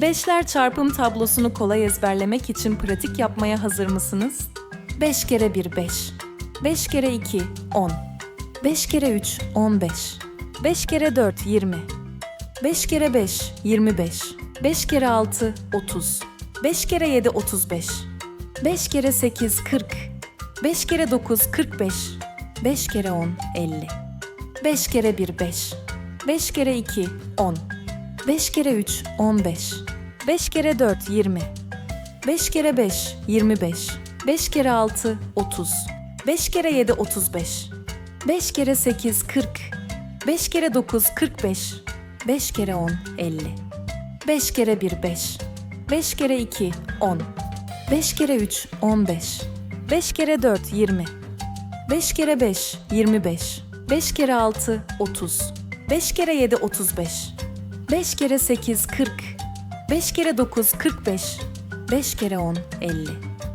Beşler çarpım tablosunu kolay ezberlemek için pratik yapmaya hazır mısınız? 5 kere 1 5. 5 kere 2 10. 5 kere 3 15. 5 kere 4 20. 5 kere 5 25. 5 kere 6 30. 5 kere 7 35. 5 kere 8 40. 5 kere 9 45. 5 kere 10 50. 5 kere 1 5. 5 kere 2 10. 5 kere 3 15. 5 kere 4 20. 5 kere 5 25. 5 kere 6 30. 5 kere 7 35. 5 kere 8 40. 5 kere 9 45. 5 kere 10 50. 5 kere 1 5. 5 kere 2 10. 5 kere 3 15. 5 kere 4 20. 5 kere 5 25. 5 kere 6 30. 5 kere 7 35. 5 kere 8 40. 5 kere 9 45. 5 kere 10 50.